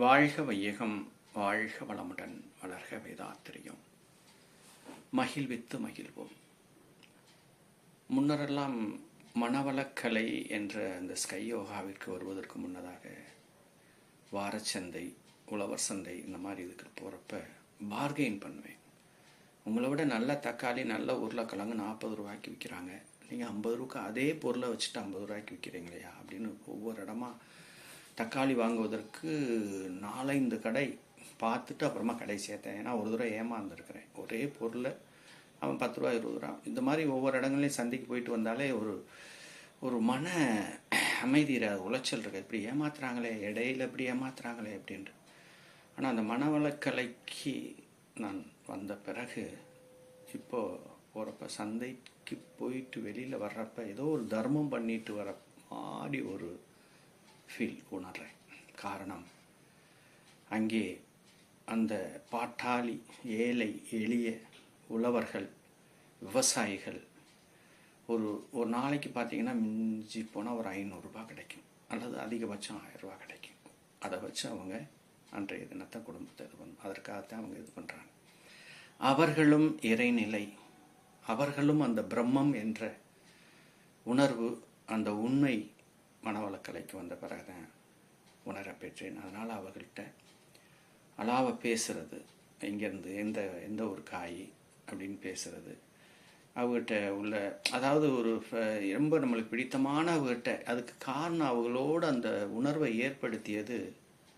வாழ்க வையகம் வாழ்க வளமுடன் வளர்க வேதாத்திரியம். மகிழ்வித்து மகிழ்வோம். முன்னரெல்லாம் மனவளக்கலை என்ற அந்த ஸ்கை யோகாவிற்கு வருவதற்கு முன்னதாக வாரச்சந்தை உழவர் சந்தை இந்த மாதிரி இதுக்கு போகிறப்ப பார்கெயின் பண்ணுவேன். உங்களை விட நல்ல தக்காளி நல்ல உருளைக்கிழங்கு நாற்பது ரூபாய்க்கு விற்கிறாங்க நீங்கள் ஐம்பது ரூபாய்க்கு அதே பொருளை வச்சுட்டு ஐம்பது ரூபாய்க்கு விற்கிறீங்களையா அப்படின்னு ஒவ்வொரு இடமா தக்காளி வாங்குவதற்கு நாலஞ்சு கடை பார்த்துட்டு அப்புறமா கடை சேர்த்தேன். ஏன்னா ஒரு தடவை ஏமாந்துருக்கிறேன். ஒரே பொருளை அவன் பத்து ரூபா இருபது ரூபா. இந்த மாதிரி ஒவ்வொரு இடங்களையும் சந்தைக்கு போயிட்டு வந்தாலே ஒரு ஒரு மன அமைதி உளைச்சல் இருக்கு. இப்படி ஏமாத்துறாங்களே இடையில இப்படி ஏமாத்துறாங்களே அப்படின்ட்டு. ஆனால் அந்த மனவளக்கலைக்கு நான் வந்த பிறகு இப்போ போகிறப்ப சந்தைக்கு போயிட்டு வெளியில் வர்றப்ப ஏதோ ஒரு தர்மம் பண்ணிட்டு வர மாதிரி ஒரு ஃபீல் உணர்றேன். காரணம் அங்கே அந்த பாட்டாளி ஏழை எளிய உழவர்கள் விவசாயிகள் ஒரு ஒரு நாளைக்கு பார்த்தீங்கன்னா மிஞ்சி போனால் ஒரு ஐநூறுரூபா கிடைக்கும். அல்லது அதிகபட்சம் ஆயிரரூபா கிடைக்கும். அதை வச்சு அவங்க அன்றைய தினத்தை குடும்பத்தை இது பண்ணும் அதற்காகத்தான் அவங்க இது பண்ணுறாங்க அவர்களும் இறைநிலை. அவர்களும் அந்த பிரம்மம் என்ற உணர்வு அந்த உண்மை மனவளக்கலைக்கு வந்த பிறகுதான் உணர பெற்றேன். அதனால் அவர்கள்ட்ட அலாவ பேசுகிறது இங்கேருந்து எந்த எந்த ஒரு காய் அப்படின்னு பேசுகிறது அவர்கிட்ட உள்ள அதாவது ஒரு ஃப- ரொம்ப நம்மளுக்கு பிடித்தமான அவர்கிட்ட அதுக்கு காரணம் அவங்களோட அந்த உணர்வை ஏற்படுத்தியது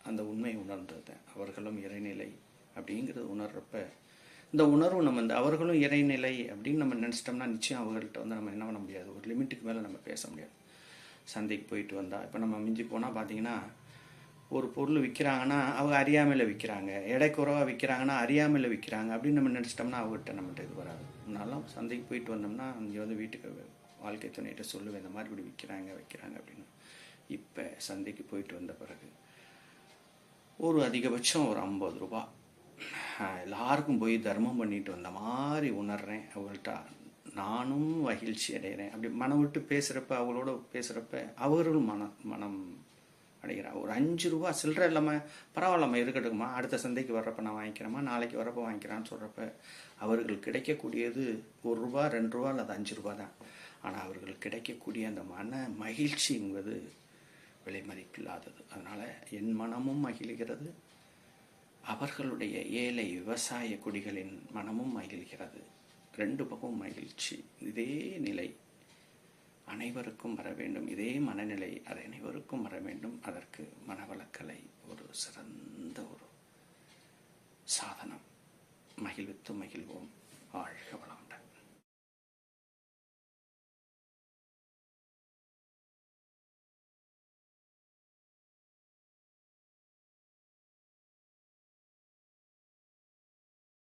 அந்த உண்மை உணர்ந்தது. அவர்களும் இறைநிலை அப்படிங்கிறது உணர்றப்ப இந்த உணர்வு நம்ம இந்த அவர்களும் இறைநிலை அப்படின்னு நம்ம நினச்சிட்டோம்னா நிச்சயம் அவர்கள்ட்ட வந்து நம்ம என்ன பண்ண முடியாது. ஒரு லிமிட்டுக்கு மேலே நம்ம பேச முடியாது. சந்தைக்கு போயிட்டு வந்தால் இப்போ நம்ம மிஞ்சி போனால் பார்த்தீங்கன்னா ஒரு பொருள் விற்கிறாங்கன்னா அவங்க அறியாமையில் விற்கிறாங்க எடை குறைவாக விற்கிறாங்கன்னா அறியாமையில் விற்கிறாங்க அப்படின்னு நம்ம நினச்சிட்டோம்னா அவங்ககிட்ட நம்மகிட்ட இது வராது. முன்னாலாம் சந்தைக்கு போயிட்டு வந்தோம்னா இங்கே வந்து வீட்டுக்கு வாழ்க்கை துணையிட்ட சொல்லுவேன் இந்த மாதிரி இப்படி விற்கிறாங்க வைக்கிறாங்க அப்படின்னு. இப்போ சந்தைக்கு போயிட்டு வந்த பிறகு ஒரு அதிகபட்சம் ஒரு ஐம்பது ரூபா. எல்லாருக்கும் போய் தர்மம் பண்ணிட்டு வந்த மாதிரி உணர்றேன். அவங்கள்ட்ட நானும் மகிழ்ச்சி அடைகிறேன். அப்படி மனம் விட்டு பேசுகிறப்ப அவங்களோட பேசுகிறப்ப அவர்களும் மன மனம் அடைகிறான் ஒரு அஞ்சு ரூபா சில்லற இல்லாமல் பரவாயில்லம்மா இருக்கட்டும்மா. அடுத்த சந்தைக்கு வர்றப்ப நான் வாங்கிக்கிறேம்மா. நாளைக்கு வர்றப்ப வாங்கிக்கிறான்னு சொல்கிறப்ப அவர்கள் கிடைக்கக்கூடியது ஒரு ரூபா ரெண்டு ரூபா அல்லது அஞ்சு ரூபா தான். ஆனால் அவர்கள் கிடைக்கக்கூடிய அந்த மன மகிழ்ச்சி என்பது விலை மதிப்பில்லாதது. அதனால் என் மனமும் மகிழ்கிறது. அவர்களுடைய ஏழை விவசாய குடிகளின் மனமும் மகிழ்கிறது. ரெண்டு பக்கமும் மகிழ்ச்சி. இதே நிலை அனைவருக்கும் வர வேண்டும். இதே மனநிலை அது அனைவருக்கும் வர வேண்டும். அதற்கு மனவளக்கலை ஒரு சிறந்த ஒரு சாதனம். மகிழ்வித்து மகிழ்வோம். வாழ்க வளம்.